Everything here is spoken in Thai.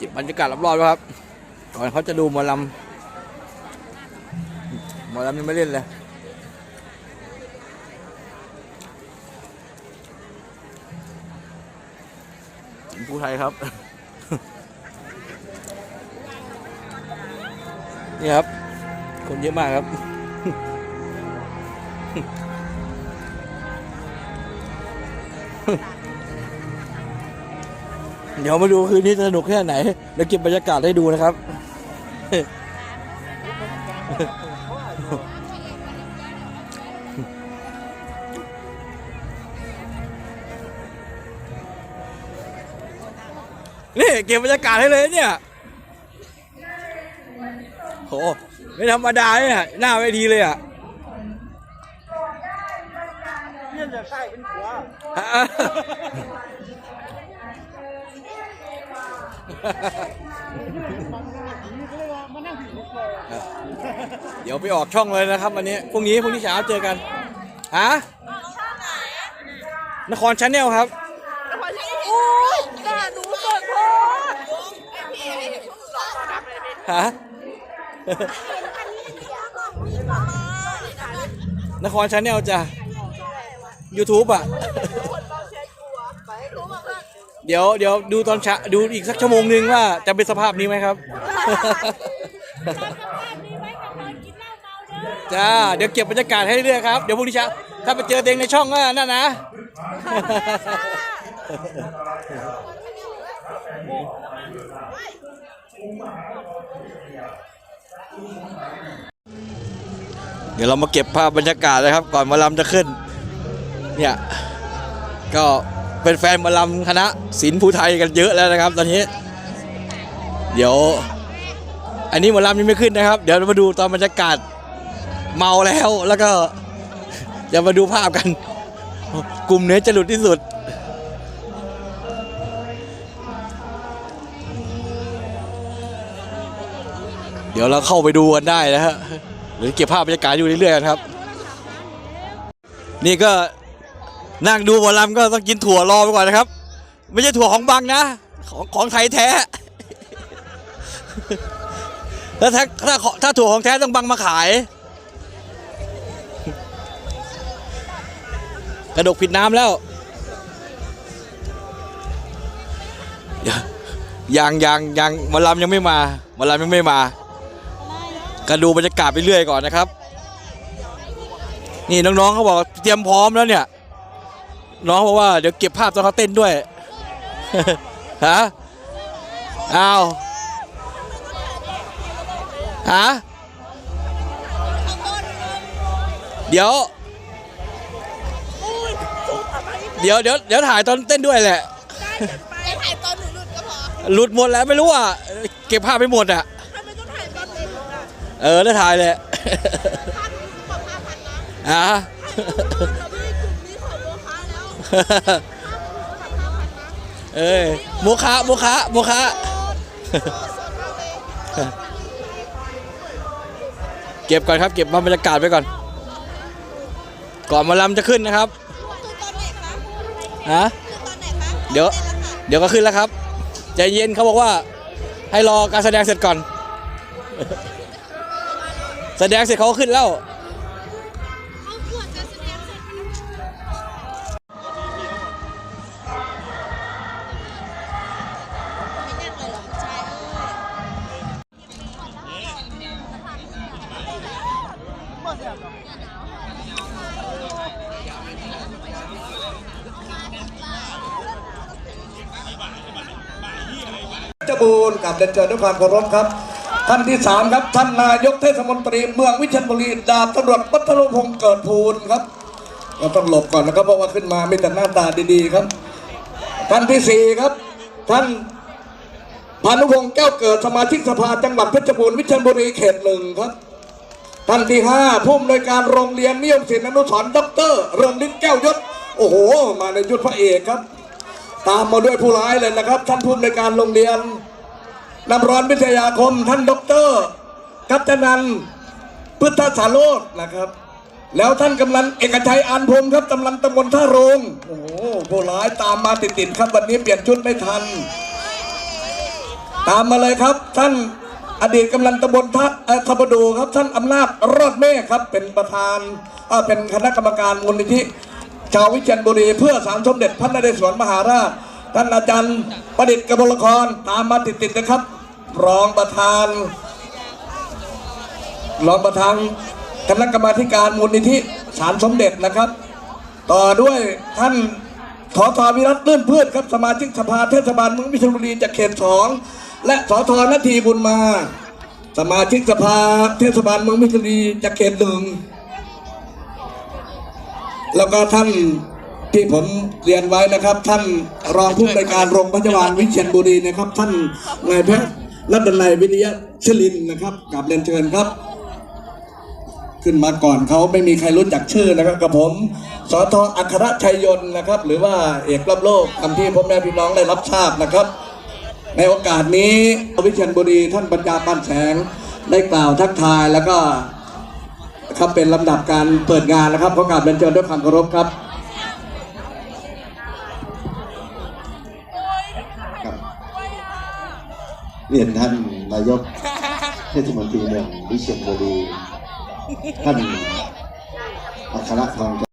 จิบบรรยากาศรอบๆครับก่อนเขาจะดูหมอลำหมอลำยังไม่เล่นเลยผู้ไทยครับ นี่ครับ คนเยอะมากครับ เดี๋ยวมาดูคืนนี้จะสนุกแค่ไหน แล้วเก็บบรรยากาศให้ดูนะครับ นี่เก็บบรรยากาศให้เลยเนี่ยโหไม่ธรรมดาเนี่ยหน้าเวทีเลยอะเลี่ยนจากใต้เป็นขว เลยเดี๋ยวไปออกช่องเลยนะครับวันนี้พรุ่งนี้พรุ่งนี้เช้าเจอกันฮะนครชาแนลครับโอ้ยด่าหนูก่อนพ่อฮะนครชาแนลจ้ะ YouTube อะ เดี๋ยวเดี๋ยวดูตอนเช้าดูอีกสักชั่วโมงนึงว่าจะเป็นสภาพนี้ไหมครับ จ้า เดี๋ยวเก็บบรรยากาศให้เรื่อยๆครับ เดี๋ยวพรุ่งนี้เช้าถ้าไปเจอเต็งในช่องก็นั่นนะ เดี๋ยวเรามาเก็บภาพบรรยากาศเลยครับ ก่อนหมาลำจะขึ้น เนี่ย ก็ เป็นแฟนมาลำคณะศิลป์ภูไทยกันเยอะแล้วนะครับ ตอนนี้ เดี๋ยว อันนี้มอลำยังไม่ขึ้นนะครับ เดี๋ยวมาดูตอนบรรยากาศเมาแล้วแล้วก็จะมาดูภาพกัน กลุ่มเนื้อจะหลุดที่สุดเดี๋ยวเราเข้าไปดูกันได้นะฮะหรือเก็บภาพบรรยากาศอยู่เรื่อยๆครับ นี่ก็ นั่งดูหมอลำก็ต้องกินถั่วรอไปก่อนนะครับ ไม่ใช่ถั่วของบังนะ ของของไทยแท้แล้วถ้าถ้าถ้าถั่วของแท้ต้องบังมาขาย กระดกผิดน้ำแล้วยังยังยังหมอลำยังไม่มาหมอลำยังไม่มาก็ดูบรรยากาศไปเรื่อยก่อนนะครับ นี่น้องๆเขาบอกเตรียมพร้อมแล้วเนี่ย น้องบอกว่าเดี๋ยวเก็บภาพตอนเขาเต้นด้วยฮะอ้าวฮะเดี๋ยว เดี๋ยวเดี๋ยวเดี๋ยวถ่ายตอนเต้นด้วยแหละจะถ่ายตอนหนูหลุดก็พอหลุดหมดแล้วไม่รู้อะเก็บภาพไปหมดอะทำไมต้องถ่ายตอนหนูหลุดอะเออได้ถ่ายเลยภาพนี้กว่าห้าพันนะอะ เอ้ยโมคะโมคะโมคะเก็บก่อนครับ เก็บบรรยากาศไว้ก่อน ก่อนมาลำจะขึ้นนะครับฮะคือตอนไหนคะเดี๋ยวเดี๋ยวก็ขึ้นแล้วครับใจเย็นเขาบอกว่า ให้รอการแสดงเสร็จก่อน แสดงเสร็จเขาก็ขึ้นแล้ว รบูรณ์กับเดนเจอด้วยความเคารพครับ ท่านที่สามครับ ท่านนายกเทศมนตรีเมืองวิเชียรบุรีดาบตำรวจวัฒนพงศ์เกิดภูลครับเราต้องหลบก่อนนะครับเพราะว่าขึ้นมามีแต่หน้าตาดีๆครับ ท่านที่สี่ครับ ท่านพานุพงศ์แก้วเกิดสมาชิกสภาจังหวัดเพชรบูรณ์วิเชียรบุรีเขตหนึ่งครับท่านที่ห้าผู้อำนวยการโรงเรียนนิยมศิลป์อนุสรณ์ด็อกเตอร์เรืองฤทธิ์แก้วยศโอ้โห มาในยุทธพระเอกครับ ตามมาด้วยผู้ร้ายเลยนะครับ ท่านผู้อำนวยการโรงเรียน นำร้อนวิทยาคมท่านด็อกเตอร์กัจจนันท์พุทธสาโรจนะครับ แล้วท่านกำนันเอกชัยอานพรหมครับกำลังตำบลท่าโรงโอ้โหผู้ร้ายตามมาติดๆครับวันนี้เปลี่ยนชุดไม่ทัน ตามมาเลยครับท่านอดีตกำนันตำบลทัดเอ่อทับดูครับ ท่านอำนาจรอดเมฆครับ เป็นประธานเป็นคณะกรรมการมูลนิธิชาววิเชียรบุรีเพื่อสารสมเด็จพระนเรศวรมหาราช ท่านอาจารย์ประดิษฐ์กบลละครตามมาติดๆนะครับ รองประธาน รองประธานคณะกรรมาการมูลนิธิสารสมเด็จนะครับ ต่อด้วยท่านทอทอวิรัตลื่นเพืชครับสมาชิกสภาเทศบาลเมืองวิเชียรบุรีจากเขตสองและสอทอนาทีบุญมา สมาชิกสภาเทศบาลเมืองวิเชียรบุรีจากเขตหนึ่งแล้วก็ท่านที่ผมเรียนไว้นะครับ ท่านรองผู้อำนการโรงพยาบาลวิเชียรบุรีนะครับ ท่านนายแพทย์ รัตนัยวิทยาชลินนะครับกับเรียนเชิญครับ ขึ้นมาก่อนเขาไม่มีใครรู้จักชื่อนะครับกับผมสทอัครชัยยนต์นะครับ หรือว่าเอกรับโลกตามที่พ่อแม่พี่น้องได้รับทราบนะครับ ในโอกาสนี้วิเชียรบุรีท่านปัญญาปานแสงได้กล่าวทักทายแล้วก็ครับเป็นลำดับการเปิดงานนะครับขอกราบเรียนเชิญด้วยความเคารพครับ เรียนท่านนายกเทศมนตรีเมืองวิเชียรบุรีท่านอัครทอง